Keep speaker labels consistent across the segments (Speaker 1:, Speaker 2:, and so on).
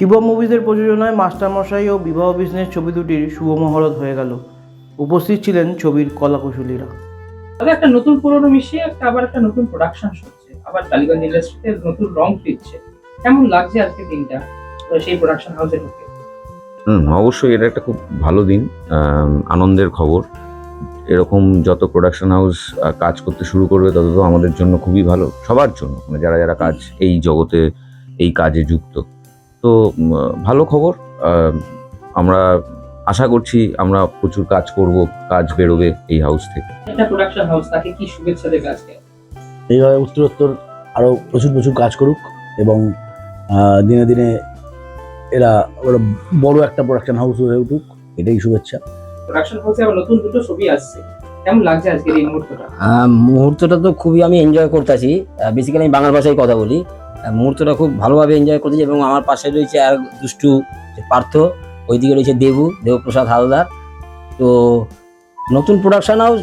Speaker 1: শিবম মুভিজের প্রযোজনায় মাস্টারমশাই ও বিবাহ বিজনেস ছবি দুটির শুভমহরত হয়ে গেল। উপস্থিত ছিলেন ছবির কলাকুশলীরা।
Speaker 2: তবে একটা নতুন পুরনো মিশিয়ে একটা আবার একটা নতুন প্রোডাকশন হচ্ছে আবার টালিগঞ্জ ইন্ডাস্ট্রিতে নতুন রং ফিরছে। কেমন লাগছে আজকে দিনটা? সেই প্রোডাকশন হাউসে ঢুকে।
Speaker 3: হুম অবশ্যই এটা একটা খুব ভালো দিন আনন্দের খবর। এরকম যত প্রোডাকশন হাউস কাজ করতে শুরু করবে তত তো আমাদের জন্য খুবই ভালো সবার জন্য। মানে যারা যারা কাজ এই জগতে এই কাজে যুক্ত। তো ভালো খবর। আমরা আশা করছি আমরা প্রচুর কাজ করব কাজ বেরোবে এই হাউস থেকে।
Speaker 2: একটা প্রোডাকশন হাউস তাকে কি শুভেচ্ছা দেবে আজকে?
Speaker 4: এইভাবে উত্তরোত্তর আরও প্রচুর প্রচুর কাজ করুক এবং দিনে দিনে এরা ওরা বড় একটা প্রোডাকশন হাউস হয়ে উঠুক এটাই শুভেচ্ছা।
Speaker 2: প্রোডাকশন হাউসে আবার নতুন দুটো ছবি আসছে। কেমন লাগছে আজকের এই মুহূর্তটা?
Speaker 5: মুহূর্তটা তো খুবই আমি এনজয় করতেছি। বেসিক্যালি আমি বাংলা ভাষায় কথা বলি। মুহূর্তটা খুব ভালোভাবে এনজয় করতেছি এবং আমার পাশে রয়েছে আর দুষ্টু পার্থ, ওইদিকে রয়েছে দেবু, দেবপ্রসাদ হালদার। তো নতুন প্রোডাকশান হাউস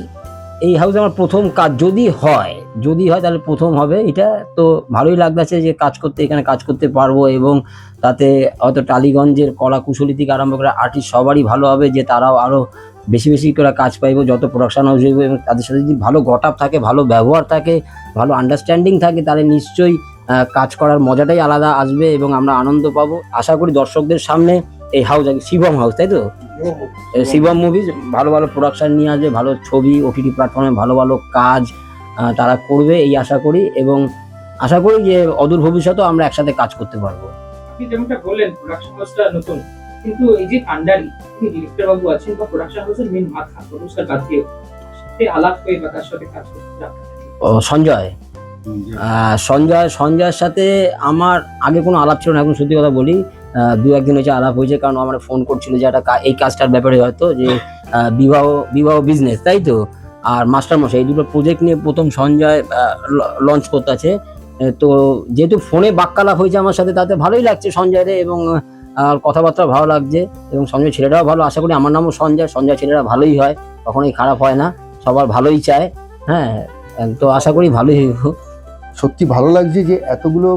Speaker 5: এই হাউসে আমার প্রথম কাজ যদি হয় যদি হয় তাহলে প্রথম হবে এটা। তো ভালোই লাগতেছে যে কাজ করতে, এখানে কাজ করতে পারব এবং তাতে হয়তো টালিগঞ্জের কলা কুশলী থেকে আরম্ভ করে আর্টিস্ট সবারই ভালো হবে যে তারাও আরও বেশি বেশি করে কাজ পাইব, যত প্রোডাকশান হাউস হইব এবং তাদের সাথে যদি ভালো গট আপ থাকে, ভালো ব্যবহার থাকে, ভালো আন্ডারস্ট্যান্ডিং থাকে, তাহলে নিশ্চয়ই কাজ করার মজাটাই আলাদা আসবে এবং আমরা আনন্দ পাবো। আশা করি দর্শকদের সামনে এই হাউস শিবম হাউস তাই তো? শিবম মুভিজ ভালো ভালো প্রোডাকশন নিয়ে আসবে ভালো ছবি ওটিটি প্ল্যাটফর্মে ভালো ভালো কাজ তারা করবে এই আশা করি এবং আশা করি যে অদূর ভবিষ্যতেও আমরা একসাথে কাজ করতে পারব।
Speaker 2: আপনি যেমনটা বললেন প্রোডাকশন হাউসটা নতুন কিন্তু এই যে কান্ডারি তিনি ডিরেক্টর বাবু আছেন বা প্রোডাকশন হাউসের মেন মাথা প্রডিউসার বাদ দিয়ে আলাপ হয়ে বা তার সাথে কাজ করতে
Speaker 5: সঞ্জয়। সঞ্জয়, সঞ্জয়ের সাথে আমার আগে কোনো আলাপ ছিল না, এখন সত্যি কথা বলি দু একদিন হয়েছে আলাপ হয়েছে, কারণ আমার ফোন করছিল যে একটা এই কাজটার ব্যাপারে হয়তো, যে বিবাহ বিবাহ বিজনেস তাই তো? আর মাস্টার মশাই এই দুটো প্রজেক্ট নিয়ে প্রথম সঞ্জয় লঞ্চ করতে আছে। তো যেহেতু ফোনে বাক্যালাপ হয়েছে আমার সাথে, তাতে ভালোই লাগছে সঞ্জয়ের, এবং কথাবার্তা ভালো লাগছে, এবং সঞ্জয় ছেলেটাও ভালো, আশা করি আমার নামও সঞ্জয় সঞ্জয় ছেলেরা ভালোই হয়, কখনোই খারাপ হয় না, সবার ভালোই চায় হ্যাঁ তো আশা করি ভালোই হইব।
Speaker 6: সত্যি ভালো লাগছে যে এতগুলো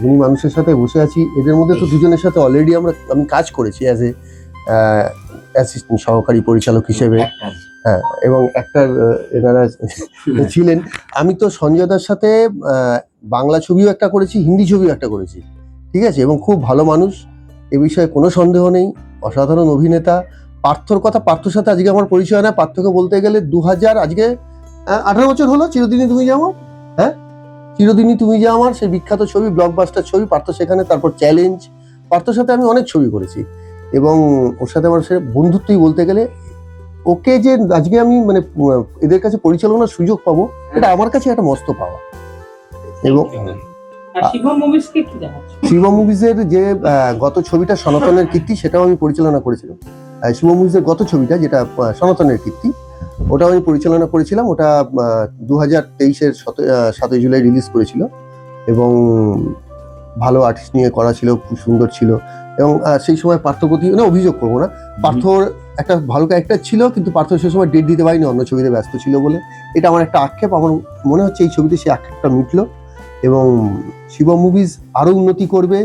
Speaker 6: গুণী মানুষের সাথে বসে আছি এদের মধ্যে তো দুজনের সাথে অলরেডি আমরা আমি কাজ করেছি অ্যাজ এ অ্যাসিস্ট্যান্ট সহকারী পরিচালক হিসেবে। হ্যাঁ এবং একটা এনারা ছিলেন। আমি তো সঞ্জয়দার সাথে বাংলা ছবিও একটা করেছি হিন্দি ছবিও একটা করেছি। ঠিক আছে? এবং খুব ভালো মানুষ এ বিষয়ে কোনো সন্দেহ নেই অসাধারণ অভিনেতা। পার্থর কথা পার্থর সাথে আজকে আমার পরিচয় না। পার্থকে বলতে গেলে দু হাজার আজকে আঠারো বছর হলো চিরদিনই তুমি যাও হ্যাঁ? চিরদিনই তুমি যে আমার সেই বিখ্যাত ছবি ব্লকবাস্টার ছবি পার্থ সেখানে তারপর চ্যালেঞ্জ পার্থর সাথে আমি অনেক ছবি করেছি। এবং ওর সাথে আমার সে বন্ধুত্বই বলতে গেলে ওকে যে আজকে আমি মানে এদের কাছে পরিচালনার সুযোগ পাবো এটা আমার কাছে একটা মস্ত পাওয়া। এবং
Speaker 2: শিবম
Speaker 6: মুভিজের যে গত ছবিটা সনাতনের কীর্তি সেটাও আমি পরিচালনা করেছিলাম। শিবম মুভিজের গত ছবিটা যেটা সনাতনের কীর্তি ওটাও আমি পরিচালনা করেছিলাম, ওটা দু হাজার তেইশের সাতই জুলাই রিলিজ করেছিল এবং ভালো আর্টিস্ট নিয়ে করা ছিল, খুব সুন্দর ছিল এবং সেই সময় পার্থ প্রতি, না, অভিযোগ করব না, পার্থর একটা ভালো ক্যারেক্টার ছিল কিন্তু পার্থ সেই সময় ডেট দিতে পারিনি, অন্য ছবিতে ব্যস্ত ছিল বলে। এটা আমার একটা আক্ষেপ, আমার মনে হচ্ছে এই ছবিতে সেই আক্ষেপটা মিটলো এবং শিব মুভিজ আরও উন্নতি করবে।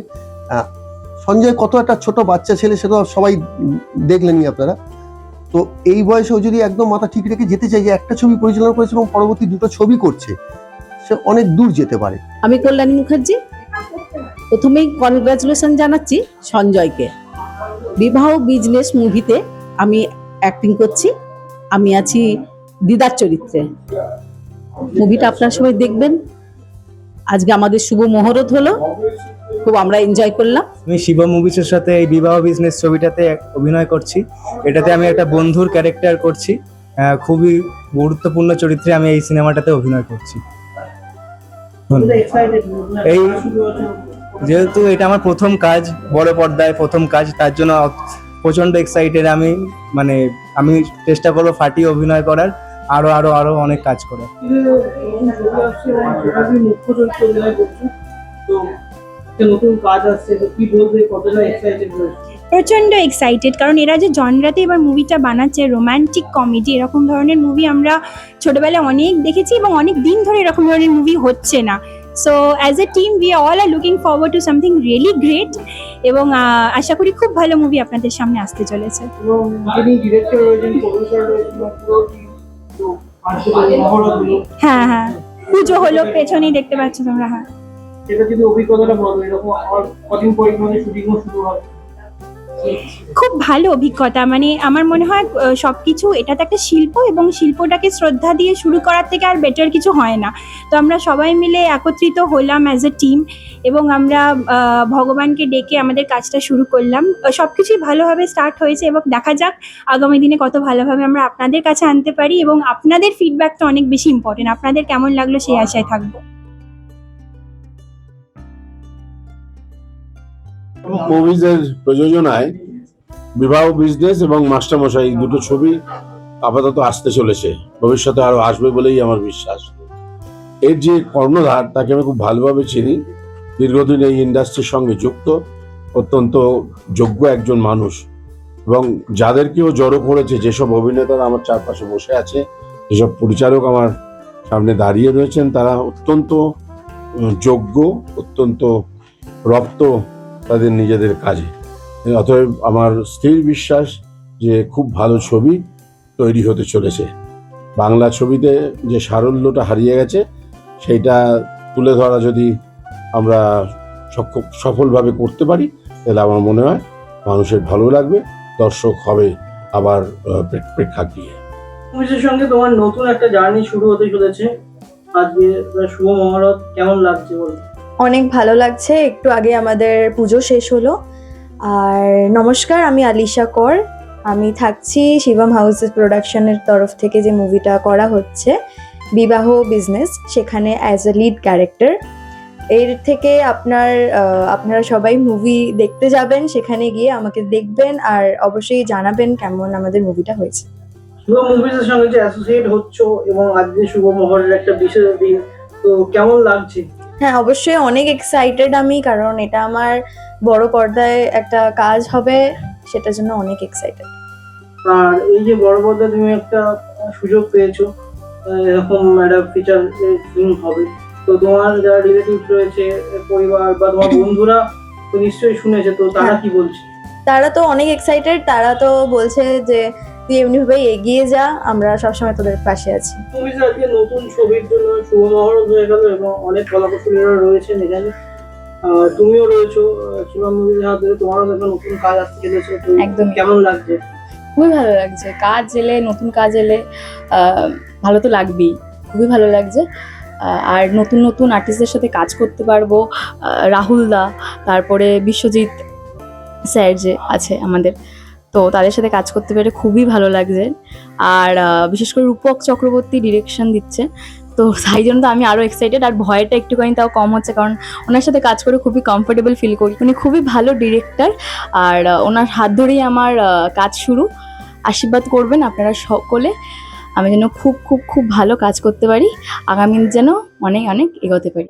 Speaker 6: সঞ্জয় কত একটা ছোট বাচ্চা ছেলে, সেটা সবাই দেখলেনই আপনারা। তো এই বয়সেও যদি একদম মাথা ঠিক রেখে যেতে চাই যে একটা ছবি পরিচালনা করেছে এবং পরবর্তী দুটো ছবি করছে, সে অনেক দূর যেতে পারে।
Speaker 7: আমি কল্যাণী মুখার্জি, প্রথমেই কনগ্রাচুলেশন জানাচ্ছি সঞ্জয়কে। বিবাহ বিজনেস মুভিতে আমি অ্যাক্টিং করছি, আমি আছি দিদার চরিত্রে। মুভিটা আপনার সবাই দেখবেন। আজকে আমাদের শুভ মহরত হলো। খুব আমরা এনজয় করলাম।
Speaker 8: আমি শিব মুভিসের সাথে এই বিবাহ বিজনেস ছবিটাতে অভিনয় করছি। এটাতে আমি একটা বন্ধুর ক্যারেক্টার করছি। আহ, খুবই গুরুত্বপূর্ণ চরিত্রে আমি এই সিনেমাটাতে অভিনয় করছি। এই যেহেতু এটা আমার প্রথম কাজ বড় পর্দায় প্রথম কাজ তার জন্য প্রচণ্ড এক্সাইটেড আমি মানে আমি চেষ্টা করব ফাটিয়ে অভিনয় করার। আরও আরও আরও অনেক কাজ করার।
Speaker 2: নতুন কাজ আসছে তো কি বলবে কতটা এক্সাইটেড
Speaker 9: প্রচণ্ড এক্সাইটেড কারণ এরা যে জনরাতে এবার মুভিটা বানাচ্ছে রোমান্টিক কমেডি এরকম ধরনের মুভি আমরা ছোটবেলায় অনেক দেখেছি এবং অনেক দিন ধরে এরকম ধরনের মুভি হচ্ছে না। So as a team we all are looking forward to something really great এবং আশা করি খুব ভালো মুভি আপনাদের সামনে আসতে চলেছে। হ্যাঁ হ্যাঁ। পুজো হলো পেছনেই দেখতে পাচ্ছ তোমরা হ্যাঁ।
Speaker 1: যদি অভিজ্ঞতাটা বলো, এরকম কদিন পরে মানে শুটিংও শুরু হবে
Speaker 9: খুব ভালো অভিজ্ঞতা। মানে আমার মনে হয় সব কিছু এটা তো একটা শিল্প এবং শিল্পটাকে শ্রদ্ধা দিয়ে শুরু করার থেকে আর বেটার কিছু হয় না। তো আমরা সবাই মিলে একত্রিত হলাম অ্যাজ এ টিম এবং আমরা ভগবানকে ডেকে আমাদের কাজটা শুরু করলাম। সব কিছুই ভালোভাবে স্টার্ট হয়েছে এবং দেখা যাক আগামী দিনে কত ভালোভাবে আমরা আপনাদের কাছে আনতে পারি এবং আপনাদের ফিডব্যাকটা অনেক বেশি ইম্পর্টেন্ট আপনাদের কেমন লাগল সেই আশায় থাকব।
Speaker 10: মুভিজের প্রযোজনায় বিবাহ বিজনেস এবং মাস্টারমশাই দুটো ছবি আপাতত আসতে চলেছে। ভবিষ্যতে আরও আসবে বলেই আমার বিশ্বাস। এর যে কর্ণধার, তাকে আমি খুব ভালোভাবে চিনি। দীর্ঘদিন এই ইন্ডাস্ট্রির সঙ্গে যুক্ত, অত্যন্ত যোগ্য একজন মানুষ এবং যাদেরকেও জড়ো করেছে, যেসব অভিনেতারা আমার চারপাশে বসে আছে, যেসব পরিচালক আমার সামনে দাঁড়িয়ে রয়েছেন, তারা অত্যন্ত যোগ্য, অত্যন্ত রপ্ত তাদের নিজেদের কাজে। অতএব আমার স্থির বিশ্বাস যে খুব ভালো ছবি তৈরি হতে চলেছে। বাংলা ছবিতে যে সারল্যটা হারিয়ে গেছে, সেইটা তুলে ধরা যদি আমরা সফলভাবে করতে পারি, তাহলে আমার মনে হয় মানুষের ভালো লাগবে, দর্শক হবে আবার প্রেক্ষাগৃহে।
Speaker 1: মুভিসের সঙ্গে তোমার নতুন একটা জার্নি শুরু হতে চলেছে। আজকে শুভ মহরত, কেমন লাগছে বলো?
Speaker 11: অনেক ভালো লাগছে। একটু আগে আমাদের পুজো শেষ হলো। আর নমস্কার, আমি আলিশা কর। আমি থাকছি শিবম হাউসেস প্রোডাকশনের তরফ থেকে যে মুভিটা করা হচ্ছে, বিবাহ বিজনেস, সেখানে অ্যাজ এ লিড ক্যারেক্টার এর থেকে আপনার আপনারা সবাই মুভি দেখতে যাবেন, সেখানে গিয়ে আমাকে দেখবেন আর অবশ্যই জানাবেন কেমন আমাদের মুভিটা হয়েছে।
Speaker 1: সঙ্গে যে অ্যাসোসিয়েট হচ্ছ এবং আজকে শুভ মহরের একটা বিশেষ দিন, তো কেমন লাগছে?
Speaker 11: হ্যাঁ অবশ্যই অনেক এক্সাইটেড আমি কারণ এটা আমার বড় পর্দায় একটা কাজ হবে সেটার জন্য অনেক এক্সাইটেড
Speaker 1: আর এই যে বড় পর্দায় তুমি একটা সুযোগ পেয়েছ এরকম একটা ফিচার ফিল্ম হবে। তো তোমার যারা রিলেটিভ রয়েছে পরিবার বা তোমার বন্ধুরা তো নিশ্চয়ই শুনেছে তো তারা
Speaker 11: হ্যাঁ।
Speaker 1: কি বলছে?
Speaker 11: তারা তো অনেক এক্সাইটেড তারা তো বলছে যে তুই এমনিভাবে এগিয়ে যা আমরা সবসময় তোদের পাশে আছি।
Speaker 1: মুভিস আজকে নতুন ছবির জন্য শুভ মহরত হয়ে গেল এবং অনেক কলাকুশলীরা রয়েছেন এখানে তুমিও রয়েছো শিবম মুভিজের হাত ধরে তোমারও একটা নতুন কাজ আসতে চলেছে তো
Speaker 12: একদমই।
Speaker 1: কেমন লাগছে?
Speaker 12: খুবই ভালো লাগছে কাজ এলে নতুন কাজ এলে ভালো তো লাগবেই খুবই ভালো লাগছে। আর নতুন নতুন আর্টিস্টদের সাথে কাজ করতে পারব রাহুল দা তারপরে বিশ্বজিৎ স্যার যে আছে আমাদের তো তাদের সাথে কাজ করতে পেরে খুবই ভালো লাগছে। আর বিশেষ করে রূপক চক্রবর্তী ডিরেকশন দিচ্ছে। তো তাই জন্য তো আমি আরও এক্সাইটেড আর ভয়টা একটুখানি তাও কম হচ্ছে, কারণ ওনার সাথে কাজ করে খুবই কমফোর্টেবল ফিল করি। উনি খুবই ভালো ডিরেক্টর আর ওনার হাত ধরেই আমার কাজ শুরু। আশীর্বাদ করবেন আপনারা সকলে। আমি যেন খুব খুব খুব ভালো কাজ করতে পারি। আগামী যেন অনেক অনেক এগোতে পারি।